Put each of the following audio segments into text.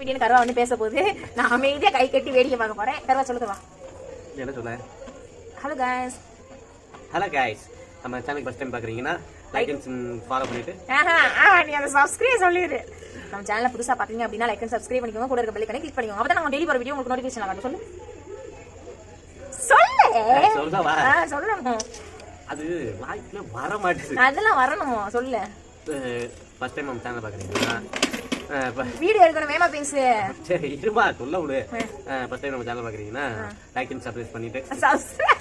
வீடியோன்னு கருவா வந்து பேச போகுது. நான் அமைதியா கை கட்டி வேடிக்கை பார்க்க போறேன். கருவா சொல்லு கருவா என்ன சொல்ல ஹலோ guys. ஹலோ கைஸ் நம்ம சேனலுக்கு ஃபஸ்ட் டைம் பார்க்குறீங்கன்னா லைக் அண்ட் ஃபாலோ பண்ணிட்டு. ஆஹா நீ அந்த சப்ஸ்கிரைப் சொல்லிடு நம்ம சேனலை புதுசா பாத்தீங்க அப்படின்னா லைக் அண்ட் சப்ஸ்கிரைப் பண்ணிக்கோங்க. கூட இருக்க பெல் ஐக்கனை கிளிக் பண்ணிக்கோங்க. அப்பதான் நம்ம டெய்லி வீடியோ உங்களுக்கு நோட்டிஃபிகேஷன் ஆகும் சொல்லு. சொல்லு. சொல்றவா ஆ சொல்லணும் அது வாய்க்குள்ள வர மாட்டேது அதெல்லாம் வரணும். சொல்லு. ஃபஸ்ட் டைம் நம்ம சேனல் பார்க்குறீங்கன்னா வீடியோ எடுக்கணும் வேமா பேசு சரி இருமா சொல்ல விடு. ஃபஸ்ட் டைம் நம்ம சேனல் பார்க்குறீங்கன்னா லைக் அண்ட் சப்ஸ்கிரைப் பண்ணிட்டு. Subscribe.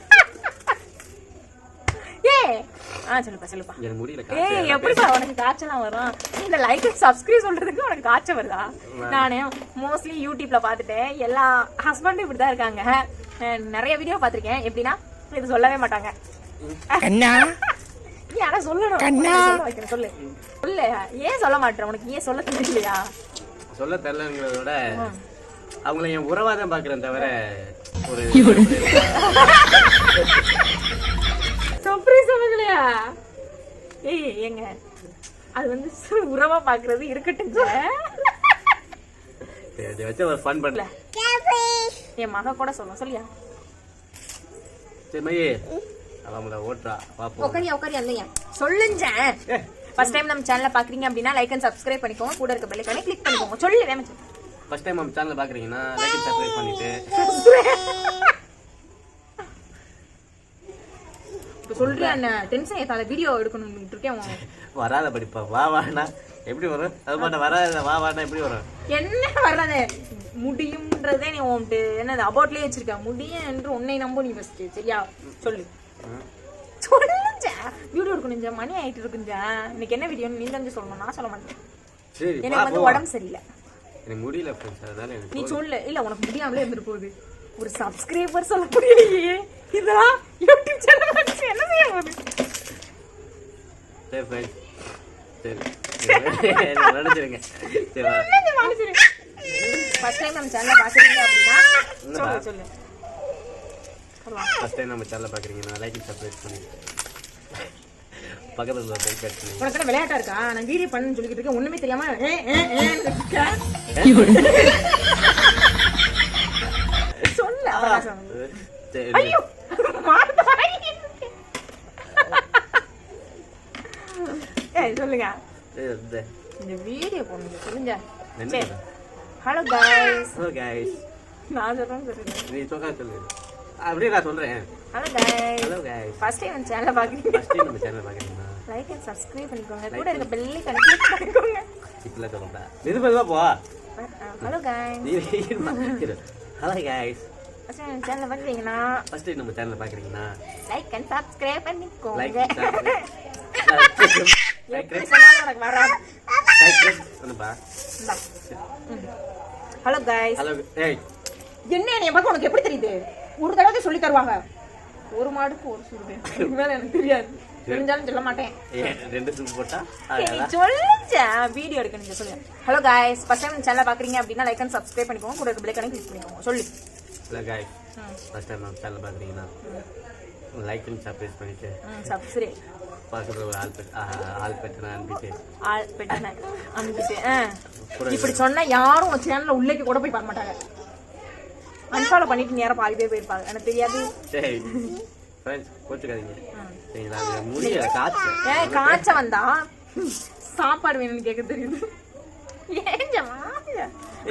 ஏய் ஆ சொல்லுப்பா சொல்லுப்பா. எனக்கு முடியல ஏய் காய்ச்சல். எப்படிப்பா உனக்கு காய்ச்சலாம் வரும்? இந்த லைக் சப்ஸ்கிரைப் சொல்றதுக்கு உனக்கு காய்ச்சல் வருதா? நானு மோஸ்ட்லி யூடியூப்ல பார்த்துட்டேன். எல்லா ஹஸ்பண்டும் இப்படி தான் இருக்காங்க நிறைய வீடியோ பார்த்திருக்கேன். எப்படின்னா இது சொல்லவே மாட்டாங்க. சொல்லணும்? சொல்ல சொல்லு. சொல்லு. ஏன் சொல்ல மாட்டேன் உனக்கு ஏன் சொல்ல தெரியலையா? சொல்ல தெரிலங்கிறத விட அவங்கள என் உறவா தான் பார்க்குறேன் தவிர ஒரு சர்ப்ரைஸ் சொல்லலையா ஏய் ஏங்க. அது வந்து உறவா பாக்குறது இருக்கட்டும் சரி, இதை வச்சு ஒரு ஃபன் பண்ணல என் மக கூட சொல்லும் சொல்லியா? சரி மையே. அவங்கள ஓட்டுறா. பார்ப்போம் உட்காரியா உட்காரியா இல்லையா சொல்லுங்க ஏ ஃபர்ஸ்ட் டைம் நம்ம சேனலை பாக்குறீங்க அப்படின்னா லைக் அண்ட் சப்ஸ்கிரைப் பண்ணிக்கோங்க. கூட இருக்க பெல் ஐக்கானை கிளிக் பண்ணிக்கோங்க. சொல்லு சொல்லு. ஃபர்ஸ்ட் டைம் நம்ம சேனல் பார்க்குறீங்கன்னா லைக் அண்ட் சப்ஸ்கிரைப் பண்ணிட்டு. இப்ப சொல்றியா என்ன? டென்ஷன் ஏத்தாத வீடியோ எடுக்கணும் இருக்கேன். வராத படிப்பா. வா வானா எப்படி வரும்? அது மட்டும் வராத வா வானா எப்படி வரும்? என்ன வர்றது முடியும்ன்றதே நீ உன்ட்டு என்னது அபவுட்லயே வச்சிருக்க. முடியும் என்று உன்னை நம்ப நீ ஃபர்ஸ்ட் சரியா? சொல்லு. ம். சொல்லுஞ்சா வீடியோ எடுக்கணுஞ்சா மணி ஆயிட்டு இருக்குஞ்சா. இன்னைக்கு என்ன வீடியோ நீ தான் சொல்லணும். நான் சொல்ல மாட்டேன். சரி எனக்கு வந்து. உடம்பு சரியில்லை. எனக்கு முடியல ஃப்ரெண்ட்ஸ் அதனால எனக்கு நீ சொல்லு. இல்ல உனக்கு முடியாமலே இருந்துட்டு போகுது. ஒரு சப்ஸ்கிரைபர் சொல்ல முடியலையே. இதெல்லாம் யூடியூப் சேனல் வச்சு என்ன செய்ய போகுது? சரி ஃப்ரெண்ட்ஸ் சரி. சரி, நினைச்சிருங்க சரி வா. ஃபர்ஸ்ட் டைம் நம்ம சேனலை பாக்குறீங்க அப்படின்னா? சொல்லு சொல்லு. ஃபர்ஸ்ட் டைம் நம்ம சேனல் பார்க்குறீங்கன்னா லைக் சப்ஸ்கிரைப் பண்ணி பக்கத்தில் பண்ணி உனக்கு விளையாட்டா இருக்கா? நான் வீடியோ பண்ணுன்னு சொல்லிக்கிட்டு இருக்கேன். ஒண்ணுமே தெரியாம. சொல்லு ஐயோ சொல்லுங்க. இந்த. வீடியோ போடுங்க சொல்லுங்க. ஹலோ காய்ஸ் ஹலோ கைஸ் நான் சொல்றேன் சொல்லுங்க. நீ சொல்ல சொல்லு. அப்படியே நான் சொல்கிறேன் hello guys hello guys first time சேனலை பாக்குறீங்க ஃபர்ஸ்ட் டைம் நம்ம சேனல் பார்க்குறீங்கன்னா லைக் அண்ட் சப்ஸ்கிரைப் பண்ணிக்கோங்க. கூட இருக்க பெல் ஐக்கான கிளிக் பண்ணிக்கோங்க. இப்படிலாம் சொல்லப்பா இது மெதுவாக போ. ஹலோ இரு ஹலோ கைஸ் ஃபர்ஸ்ட் டைம் சேனலை பாக்குறீங்கன்னா ஃபர்ஸ்ட் டைம் நம்ம சேனல் பார்க்குறீங்கன்னா லைக் அண்ட் சப்ஸ்கிரைப் பண்ணிக்கோங்க. லைக் உனக்கு சொல்லுப்பா. ஹலோ காய்ஸ் ஹலோ ஏய் என்ன என்னைய பார்க்க உனக்கு எப்படி தெரியுது? ஒரு தடவை சொல்லி தருவாங்க. ஒரு மாடுக்கு ஒரு மேல எனக்கு தெரியாது. தெரிஞ்சாலும் சொல்ல மாட்டேன். ரெண்டு சூப் போட்டா சொல்லுச்சா வீடியோ எடுக்க நீங்க சொல்லுங்க. Hello guys first time channel பாக்குறீங்க அப்படின்னா லைக் அண்ட் சப்ஸ்கிரைப் பண்ணிக்கோங்க. கூட இருக்க ஐக்கானை கிளிக் பண்ணிக்கோங்க. சொல்லு. ஹலோ கைஸ் ஃபர்ஸ்ட் டைம் நம்ம சேனல் பார்க்குறீங்கன்னா லைக் அண்ட் சப்ஸ்கிரைப் பண்ணிட்டு சப்ஸ்கிரைப் பக்கத்தில் ஒரு ஆள் பெட் ஆள் பெட்டு அனுப்பிட்டு. ஆள் பெட்டன அனுப்பிட்டு ஆ. இப்படி சொன்னா யாரும் சேனல்ல உள்ளேக்கு கூட போய் பார்க்க மாட்டாங்க. அன்ஃபாலோ பண்ணிட்டு நேரம் பாதி பேர் போயிருப்பாங்க. எனக்கு தெரியாது. காய்ச்ச. வந்தா? சாப்பாடு வேணும்னு கேட்க தெரியுது.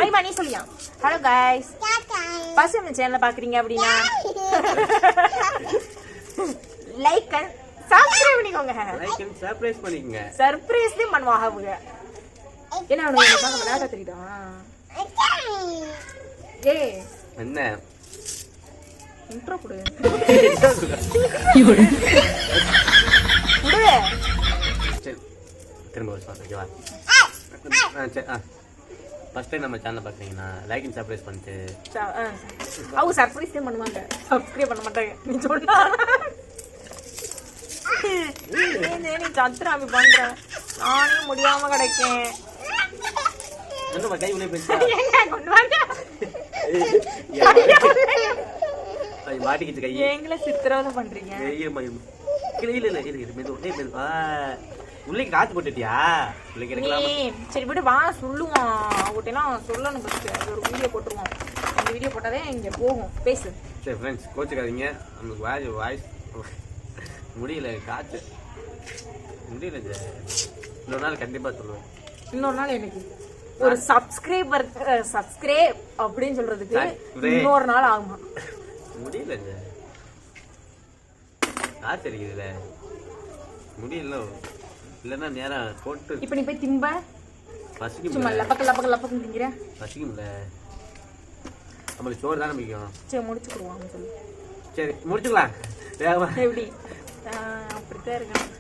ஐமா நீ சொல்லியா? ஹலோ காய்ஸ் ஃபர்ஸ்ட் நம்ம சேனலை பாக்குறீங்க அப்படின்னா லைக் அண்ட் சப்ஸ்கிரைப் பண்ணிக்கோங்க. லைக் அண்ட் சர்ப்ரைஸ் பண்ணிக்கங்க. சர்ப்ரைஸ் தான் பண்ணுவாங்க அவங்க. என்ன அவனுக்கு விளையாட தெரியுதா? ஏய். என்ன? இன்ட்ரோ கொடு. சரி திரும்ப ஒரு சொல்றேன் ஓகேவா ஆ சரி ஆ. ஃபர்ஸ்ட் டைம் நம்ம சேனல் பார்க்குறீங்கன்னா லைக் அண்ட் சர்ப்ரைஸ் பண்ணிட்டு. அவங்க சர்ப்ரைஸ் பண்ணுவாங்க. சப்ஸ்கிரைப் பண்ண மாட்டாங்க. நீ சொன்னா. நீ சத்ராமி பண்ற. நானே முடியாம கிடைக்கேன். என்னம்மா கை உள்ளே போயிடுச்சா? மாட்டிக்கிச்சு கை எங்களை சித்திரவதை பண்றீங்க. ஐயோ மயம் இல்லை இல்லை இல்லை இரு மெது ஏய் மெது ஆ உள்ளிக்கு காத்து போட்டுட்டியா? உள்ளிக்கு நீ இருக்கலாம் சரி விடு வா சொல்லுவான். அவங்ககிட்டலாம் சொல்லணும் ஃபஸ்ட்டு அது ஒரு வீடியோ போட்டுருவோம். அந்த வீடியோ போட்டாலே இங்கே போகும். பேசு. சரி ஃப்ரெண்ட்ஸ் கோச்சுக்காதீங்க. நமக்கு வாய் வாய்ஸ் முடியல காய்ச்சல் முடியல. இன்னொரு நாள் கண்டிப்பாக சொல்லுவேன். இன்னொரு நாள் எனக்கு. ஒரு சப்ஸ்கிரைபர் சப்ஸ்கிரைப் அப்படின்னு சொல்றதுக்கு. இன்னொரு நாள் ஆகுமா. முடியல ஜெ. காய்ச்சல் அடிக்குதுல்ல முடியல. இல்லைன்னா நேரம் போட்டு இப்போ நீ போய் திம்ப. பசிக்கும் சும்மா லப்பக்க லப்பக்க லப்பக்கு திங்கிற. பசிக்கும்ல. நம்மளுக்கு சோறு தானே பிடிக்கும். சரி முடிச்சுக்கிடுவாங்க சொல்லு. சரி முடிச்சுக்கலாம். எப்படி? அப்படித்தான் இருக்கணும்